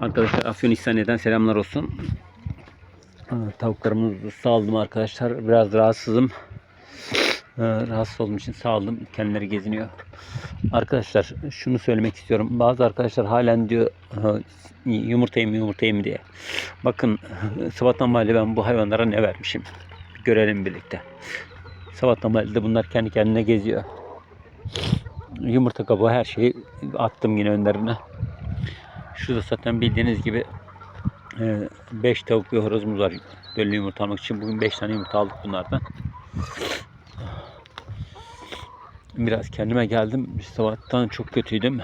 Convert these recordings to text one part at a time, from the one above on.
Arkadaşlar Afyonistan selamlar olsun. Tavuklarımızı saldım arkadaşlar. Biraz rahatsızım. Rahatsız olduğum için saldım. Kendileri geziniyor. Arkadaşlar şunu söylemek istiyorum. Bazı arkadaşlar halen diyor "Ha, yumurtayım yumurtayım diye. Bakın sabahtan beri ben bu hayvanlara ne vermişim. Görelim birlikte. Sabahtan beri de bunlar kendi kendine geziyor. Yumurta kabuğu her şeyi attım yine önlerine. Şurada zaten bildiğiniz gibi 5 tavuk ve horozumuz var. Böyle yumurta almak için. Bugün 5 tane yumurta aldık bunlardan. Biraz kendime geldim. Sabahtan çok kötüydüm.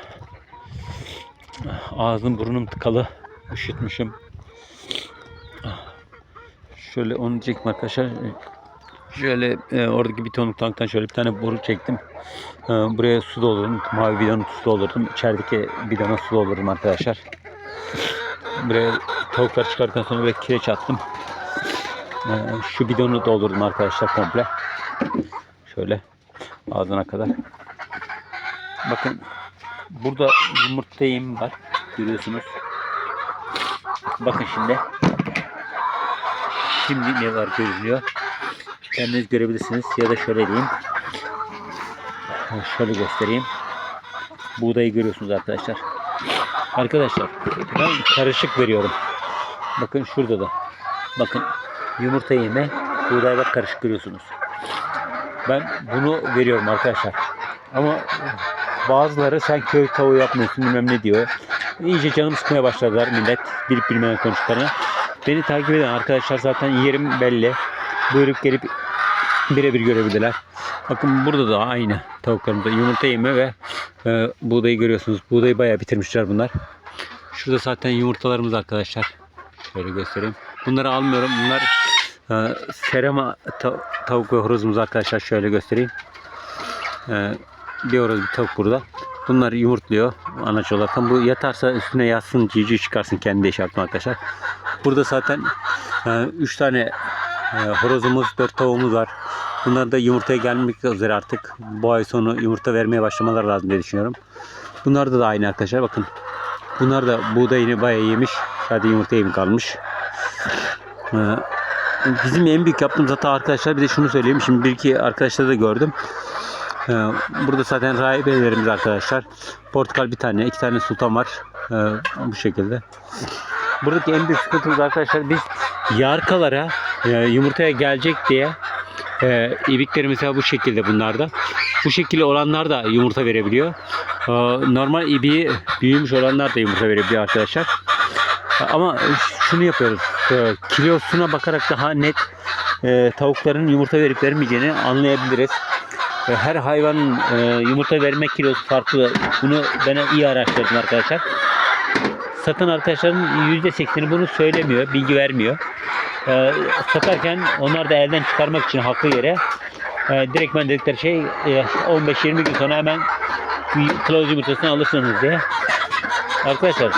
Ağzım burnum tıkalı. Üşütmüşüm. Şöyle onu diyecektim arkadaşlar. Şöyle e, oradaki bir tonluk tanktan şöyle bir tane boru çektim. E, buraya su doldurdum. Mavi bidonu su doldurdum. İçerideki bidona su doldurdum arkadaşlar. Buraya tavuklar çıkardıktan sonra böyle kireç attım. E, şu bidonu doldurdum arkadaşlar komple. Şöyle ağzına kadar. Bakın burada yumurta yemi var. Görüyorsunuz. Bakın şimdi. Şimdi ne var görünüyor. Kendiniz görebilirsiniz ya da şöyle diyeyim. Şöyle göstereyim. Buğdayı görüyorsunuz arkadaşlar. Arkadaşlar ben karışık veriyorum. Bakın şurada da. Bakın yumurta yeme, buğday bak karışık görüyorsunuz. Ben bunu veriyorum arkadaşlar. Ama bazıları sen köy tavuğu yapmıyorsun bilmem ne diyor. İyice canım sıkmaya başladılar millet. Bilip bilmeyen konuştuklarına. Beni takip eden arkadaşlar zaten yerim belli. Buyurup gelip birebir görebilirler. Bakın burada da aynı tavuklarımızda yumurta yeme ve e, buğdayı görüyorsunuz. Buğdayı bayağı bitirmişler bunlar. Şurada zaten yumurtalarımız arkadaşlar. Şöyle göstereyim. Bunları almıyorum. Bunlar e, serama ta- tavuk ve horozumuz arkadaşlar. Şöyle göstereyim. E, bir horoz bir tavuk burada. Bunlar yumurtluyor anaç olarak. Bu yatarsa üstüne yatsın, cici çıkarsın kendi yaptım arkadaşlar. Burada zaten 3 tane e, horozumuz, 4 tavuğumuz var. Bunlar da yumurtaya gelmek üzere artık. Bu ay sonu yumurta vermeye başlamalar lazım diye düşünüyorum. Bunlar da, da aynı arkadaşlar. Bakın. Bunlar da buğdayını bayağı yemiş. Sadece yumurta yemi kalmış. Ee, bizim en büyük yaptığımız hata arkadaşlar bir de şunu söyleyeyim. Şimdi bir iki arkadaşları da gördüm. Ee, burada zaten rahibelerimiz arkadaşlar. Portakal bir tane, iki tane sultan var. Ee, bu şekilde. Buradaki en büyük sıkıntımız arkadaşlar biz yarkalara e, yumurtaya gelecek diye e, ibikleri mesela bu şekilde bunlarda. Bu şekilde olanlar da yumurta verebiliyor. E, normal ibiği büyümüş olanlar da yumurta verebiliyor arkadaşlar. Ama şunu yapıyoruz. E, kilosuna bakarak daha net e, tavukların yumurta verip vermeyeceğini anlayabiliriz. E, her hayvanın e, yumurta verme kilosu farklı. Bunu ben iyi araştırdım arkadaşlar. Satan arkadaşların %80'i bunu söylemiyor, bilgi vermiyor. E, satarken onlar da elden çıkarmak için haklı yere e, direktmen dedikleri şey e, 15-20 gün sonra hemen kılavuz yumurtasını alırsınız diye. Arkadaşlar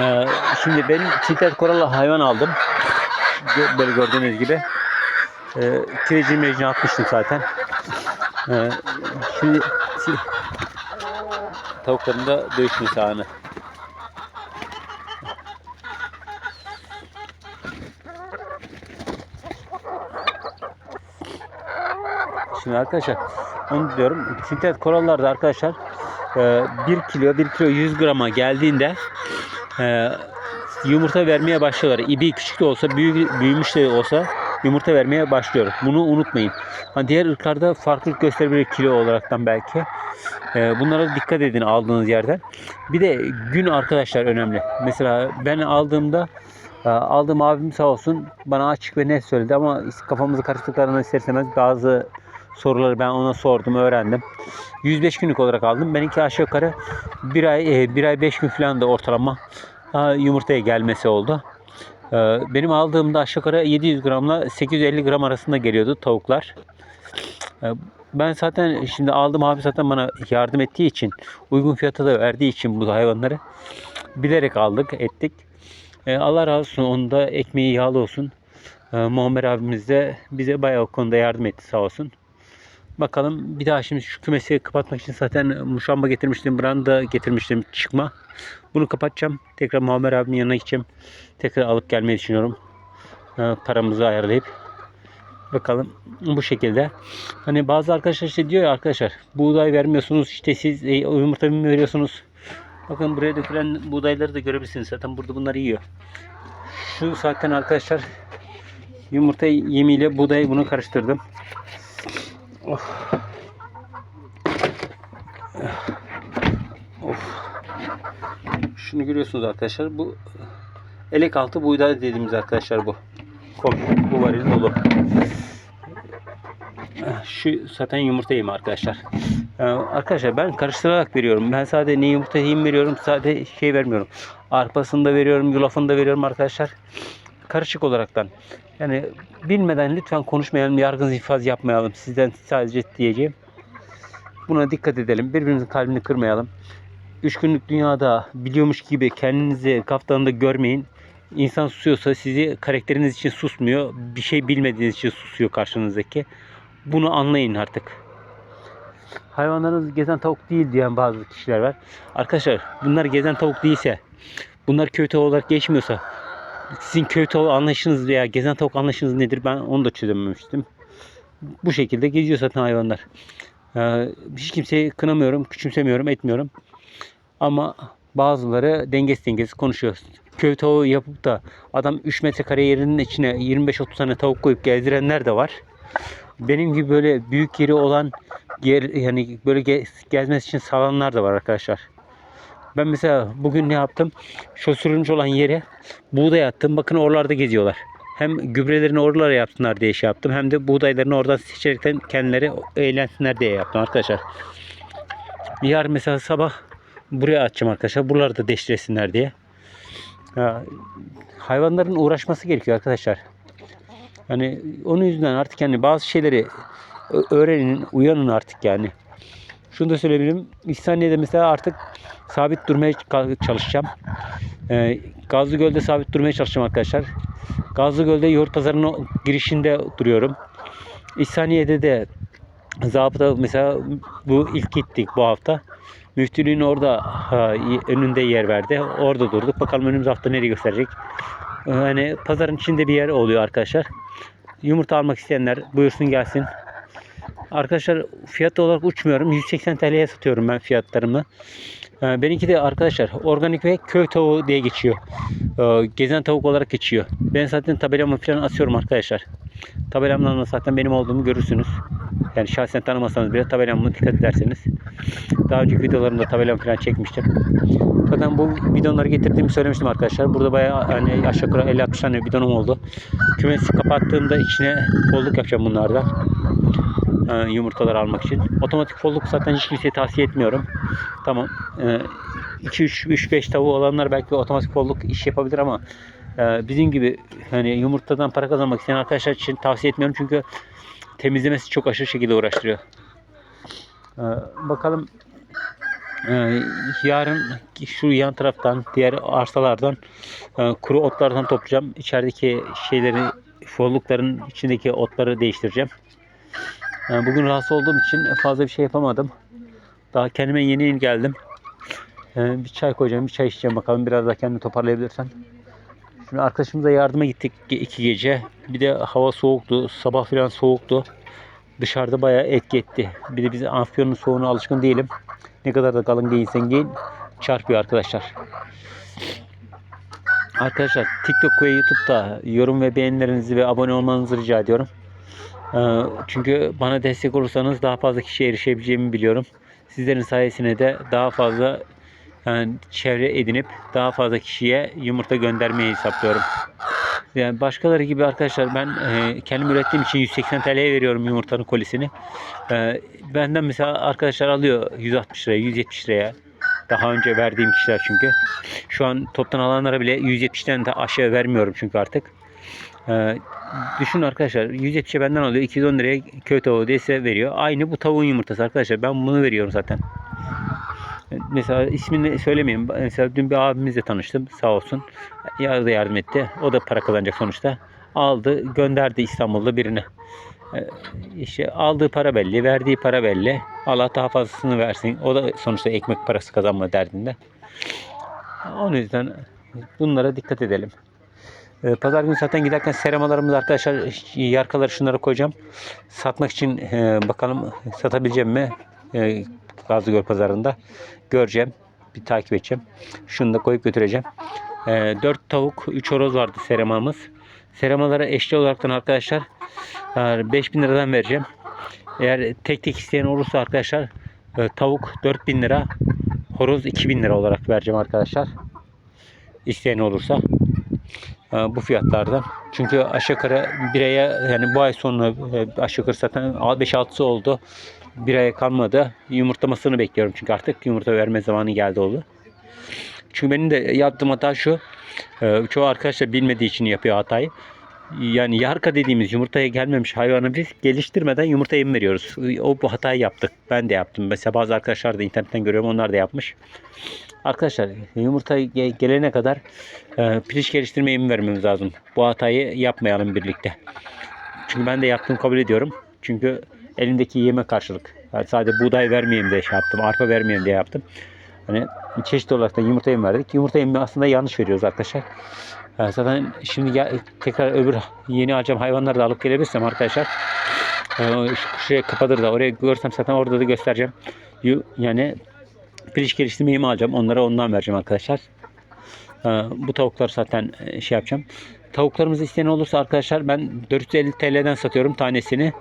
e, şimdi benim çiğtet koralı hayvan aldım. Böyle gördüğünüz gibi. E, kireci mecini atmıştım zaten. E, şimdi, tavukların da dövüş anı. Şimdi arkadaşlar onu diyorum. Sintet korallarda arkadaşlar 1 kilo 1 kilo 100 grama geldiğinde e, yumurta vermeye başlıyorlar. İbi küçük de olsa büyük, büyümüş de olsa yumurta vermeye başlıyor. Bunu unutmayın. Hani diğer ırklarda farklılık gösterebilir kilo olaraktan belki. E, bunlara dikkat edin aldığınız yerden. Bir de gün arkadaşlar önemli. Mesela ben aldığımda e, aldığım abim sağ olsun bana açık ve net söyledi ama kafamızı karıştırdıklarını ister bazı soruları ben ona sordum, öğrendim. 105 günlük olarak aldım. Benimki aşağı yukarı bir ay, e, bir ay 5 gün falan da ortalama e, yumurtaya gelmesi oldu. E, Benim aldığımda aşağı yukarı 700 gramla 850 gram arasında geliyordu tavuklar. Ben zaten şimdi aldım abi zaten bana yardım ettiği için uygun fiyata da verdiği için bu hayvanları bilerek aldık ettik. Allah razı olsun onun da ekmeği yağlı olsun. Muammer abimiz de bize bayağı o konuda yardım etti sağ olsun. Bakalım bir daha şimdi şu kümesi kapatmak için zaten muşamba getirmiştim. Branda getirmiştim çıkma. Bunu kapatacağım. Tekrar Muammer abimin yanına gideceğim. Tekrar alıp gelmeyi düşünüyorum. Ee, paramızı ayarlayıp. Bakalım bu şekilde. Hani bazı arkadaşlar işte diyor ya arkadaşlar buğday vermiyorsunuz işte siz e, yumurta mı veriyorsunuz. Bakın buraya dökülen buğdayları da görebilirsiniz. Zaten burada bunlar yiyor. Şu zaten arkadaşlar yumurta yemiyle buğday bunu karıştırdım. Of. Of. Şunu görüyorsunuz arkadaşlar. Bu elek altı buğday dediğimiz arkadaşlar bu. Komple bu varil dolu. Şu zaten yumurta yemi arkadaşlar. Ee, arkadaşlar ben karıştırarak veriyorum. Ben sadece ne yumurta yem veriyorum, sadece şey vermiyorum. Arpasını da veriyorum, yulafını da veriyorum arkadaşlar. Karışık olaraktan. Yani bilmeden lütfen konuşmayalım, yargın infaz yapmayalım. Sizden sadece diyeceğim. Buna dikkat edelim. Birbirimizin kalbini kırmayalım. Üç günlük dünyada biliyormuş gibi kendinizi kaftanında görmeyin. İnsan susuyorsa sizi karakteriniz için susmuyor. Bir şey bilmediğiniz için susuyor karşınızdaki. Bunu anlayın artık. Hayvanlarınız gezen tavuk değil diyen bazı kişiler var. Arkadaşlar bunlar gezen tavuk değilse, bunlar köy tavuğu olarak geçmiyorsa sizin köy tavuğu anlayışınız veya gezen tavuk anlayışınız nedir ben onu da çözememiştim. Bu şekilde geziyor zaten hayvanlar. Ee, hiç kimseyi kınamıyorum, küçümsemiyorum, etmiyorum. Ama bazıları dengesiz dengesiz konuşuyor. Köy tavuğu yapıp da adam 3 metrekare yerinin içine 25-30 tane tavuk koyup gezdirenler de var. Benim gibi böyle büyük yeri olan yer yani böyle ge- gezmesi için sağlananlar da var arkadaşlar. Ben mesela bugün ne yaptım? Şu sürülmüş olan yere buğday attım. Bakın oralarda geziyorlar. Hem gübrelerini oralara yapsınlar diye şey yaptım. Hem de buğdaylarını oradan seçerekten kendileri eğlensinler diye yaptım arkadaşlar. Yarın mesela sabah buraya atacağım arkadaşlar. Buraları da deşiresinler diye. Ya, hayvanların uğraşması gerekiyor arkadaşlar. Yani onun yüzünden artık yani bazı şeyleri öğrenin, uyanın artık yani. Şunu da söyleyebilirim. İhsaniye'de mesela artık sabit durmaya çalışacağım. Ee, Gazlı Göl'de sabit durmaya çalışacağım arkadaşlar. Gazlı Göl'de yoğurt pazarının girişinde duruyorum. İhsaniye'de de zabıta mesela bu ilk gittik bu hafta. Müftülüğün orada önünde yer verdi. Orada durduk. Bakalım önümüz hafta nereye gösterecek. Yani pazarın içinde bir yer oluyor arkadaşlar. Yumurta almak isteyenler buyursun gelsin. Arkadaşlar fiyat olarak uçmuyorum. 180 TL'ye satıyorum ben fiyatlarımı. Ee, Benimki de arkadaşlar organik ve köy tavuğu diye geçiyor. Ee, Gezen tavuk olarak geçiyor. Ben zaten tabelamı falan asıyorum arkadaşlar. Tabelamdan da zaten benim olduğumu görürsünüz. Yani şahsen tanımasanız bile tabelamı dikkat ederseniz. Daha önceki videolarımda tabelamı falan çekmiştim. Zaten bu bidonları getirdiğimi söylemiştim arkadaşlar. Burada bayağı hani aşağı yukarı 50-60 tane bidonum oldu. Kümesi kapattığımda içine folluk yapacağım bunlardan. Ee, yumurtalar almak için. Otomatik folluk zaten hiç kimseye tavsiye etmiyorum. Tamam. 2-3-5 tavuğu olanlar belki otomatik folluk iş yapabilir ama e, bizim gibi hani yumurtadan para kazanmak isteyen arkadaşlar için tavsiye etmiyorum çünkü temizlemesi çok aşırı şekilde uğraştırıyor. Ee, bakalım ee, yarın şu yan taraftan diğer arsalardan e, kuru otlardan toplayacağım. İçerideki şeyleri follukların içindeki otları değiştireceğim. Ee, bugün rahatsız olduğum için fazla bir şey yapamadım. Daha kendime yeni yeni geldim. Ee, bir çay koyacağım, bir çay içeceğim bakalım biraz daha kendimi toparlayabilirsem. Şimdi arkadaşımıza yardıma gittik iki gece. Bir de hava soğuktu, sabah falan soğuktu. Dışarıda bayağı etki etti. Bir de biz amfiyonun soğuğuna alışkın değilim. Ne kadar da kalın giyinsen giyin çarpıyor arkadaşlar. Arkadaşlar TikTok ve YouTube'da yorum ve beğenilerinizi ve abone olmanızı rica ediyorum. Ee, Çünkü bana destek olursanız daha fazla kişiye erişebileceğimi biliyorum. Sizlerin sayesinde de daha fazla yani çevre edinip daha fazla kişiye yumurta göndermeyi hesaplıyorum. Yani başkaları gibi arkadaşlar ben e, kendim ürettiğim için 180 TL'ye veriyorum yumurtanın kolisini. E, benden mesela arkadaşlar alıyor 160 liraya, 170 liraya. Daha önce verdiğim kişiler çünkü. Şu an toptan alanlara bile 170'ten de aşağı vermiyorum çünkü artık. E, düşün arkadaşlar 170'e benden alıyor 210 liraya köy tavuğu diye veriyor. Aynı bu tavuğun yumurtası arkadaşlar. Ben bunu veriyorum zaten. Mesela ismini söylemeyeyim. Mesela dün bir abimizle tanıştım sağ olsun. Ya da yardım etti. O da para kazanacak sonuçta. Aldı gönderdi İstanbul'da birine. Ee, işte aldığı para belli, verdiği para belli. Allah daha fazlasını versin. O da sonuçta ekmek parası kazanma derdinde. Onun yüzden bunlara dikkat edelim. Ee, Pazar günü zaten giderken seramalarımız arkadaşlar yarkaları şunlara koyacağım. Satmak için e, bakalım satabileceğim mi? E, Gazlıgöl pazarında göreceğim. Bir takip edeceğim. Şunu da koyup götüreceğim. E, 4 tavuk, 3 horoz vardı seramamız. Seramalara eşli olaraktan arkadaşlar e, 5000 liradan vereceğim. Eğer tek tek isteyen olursa arkadaşlar e, tavuk 4000 lira, horoz 2000 lira olarak vereceğim arkadaşlar. İsteyen olursa e, bu fiyatlardan. Çünkü aşağı yukarı bir aya yani bu ay sonu e, aşağı yukarı zaten 5-6'sı oldu. Bir aya kalmadı. Yumurtlamasını bekliyorum çünkü artık yumurta verme zamanı geldi oldu. Çünkü benim de yaptığım hata şu. e, Çoğu arkadaşlar bilmediği için yapıyor hatayı. Yani yarka dediğimiz yumurtaya gelmemiş hayvanı biz geliştirmeden yumurta yem veriyoruz. O bu hatayı yaptık. Ben de yaptım. Mesela bazı arkadaşlar da internetten görüyorum onlar da yapmış. Arkadaşlar yumurta ge- gelene kadar e, piliç geliştirme yemi vermemiz lazım. Bu hatayı yapmayalım birlikte. Çünkü ben de yaptığımı kabul ediyorum. Çünkü elimdeki yeme karşılık. Yani sadece buğday vermeyeyim diye şey yaptım. Arpa vermeyeyim diye yaptım. Hani çeşit olarak da yumurta yemi verdik. Yumurta yemi aslında yanlış veriyoruz arkadaşlar. Yani zaten şimdi gel, tekrar öbür yeni alacağım hayvanları da alıp gelebilirsem arkadaşlar. e, şu şuraya kapatır da oraya görsem zaten orada da göstereceğim. Yani piliç geliştirme yemi alacağım. Onlara ondan vereceğim arkadaşlar. Ee, Bu tavuklar zaten e, şey yapacağım. Tavuklarımızı isteyen olursa arkadaşlar ben 450 TL'den satıyorum tanesini.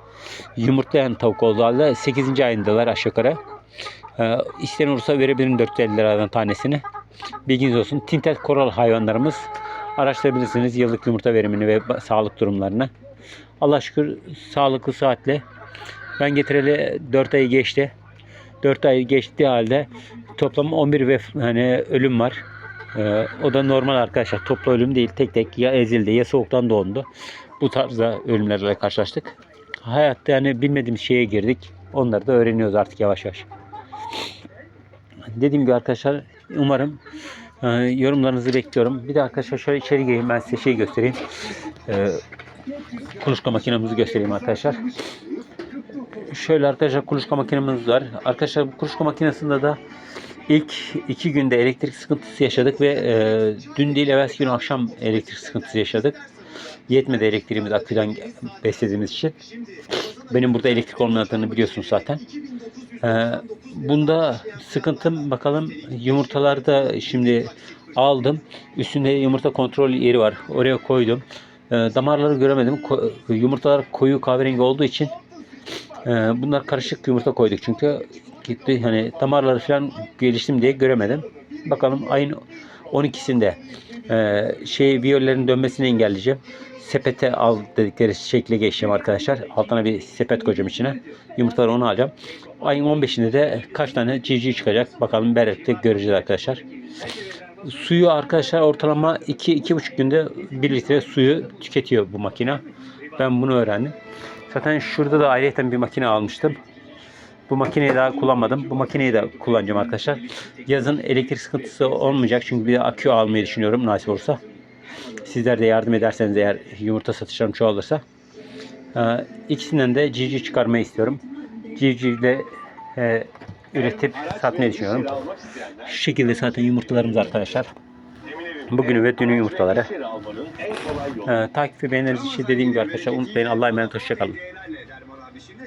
Yumurtlayan tavuk olduğu halde 8. ayındalar aşağı yukarı. Ee, olursa verebilirim 450 liradan tanesini. Bilginiz olsun. Tinted koral hayvanlarımız. Araştırabilirsiniz yıllık yumurta verimini ve sağlık durumlarını. Allah şükür sağlıklı saatle. Ben getireli 4 ayı geçti. 4 ay geçtiği halde toplam 11 ve hani ölüm var. Ee, o da normal arkadaşlar. Toplu ölüm değil. Tek tek ya ezildi ya soğuktan dondu. Bu tarzda ölümlerle karşılaştık. Hayatta yani bilmediğimiz şeye girdik. Onları da öğreniyoruz artık yavaş yavaş. Dediğim gibi arkadaşlar umarım e, yorumlarınızı bekliyorum. Bir de arkadaşlar şöyle içeri gireyim ben size şey göstereyim. E, kuluçka makinemizi göstereyim arkadaşlar. Şöyle arkadaşlar kuluçka makinemiz var. Arkadaşlar bu kuluçka makinesinde de ilk iki günde elektrik sıkıntısı yaşadık ve e, dün değil evvelsi gün akşam elektrik sıkıntısı yaşadık. Yetmedi elektriğimiz aküden beslediğimiz için. Benim burada elektrik olmadığını biliyorsunuz zaten. Ee, bunda sıkıntım bakalım yumurtalarda şimdi aldım. Üstünde yumurta kontrol yeri var. Oraya koydum. Ee, damarları göremedim. Ko- yumurtalar koyu kahverengi olduğu için e, bunlar karışık yumurta koyduk çünkü gitti hani damarları falan geliştim diye göremedim. Bakalım ayın 12'sinde e, şey viyollerin dönmesini engelleyeceğim. Sepete al dedikleri şekle geçeceğim arkadaşlar. Altına bir sepet koyacağım içine. Yumurtaları onu alacağım. Ayın 15'inde de kaç tane civciv çıkacak. Bakalım Beret'te göreceğiz arkadaşlar. Suyu arkadaşlar ortalama 2-2,5 günde 1 litre suyu tüketiyor bu makine. Ben bunu öğrendim. Zaten şurada da ayrıca bir makine almıştım. Bu makineyi daha kullanmadım. Bu makineyi de kullanacağım arkadaşlar. Yazın elektrik sıkıntısı olmayacak. Çünkü bir de akü almayı düşünüyorum nasip olursa. Sizler de yardım ederseniz eğer yumurta satışlarım çoğalırsa. Ee, ikisinden de civciv çıkarmayı istiyorum. Civcivle e, üretip satmayı düşünüyorum. Şu şekilde zaten yumurtalarımız arkadaşlar. Bugünü ve dünün yumurtaları. Ee, takip ve beğeniniz için dediğim gibi arkadaşlar unutmayın. Allah'a emanet hoşçakalın.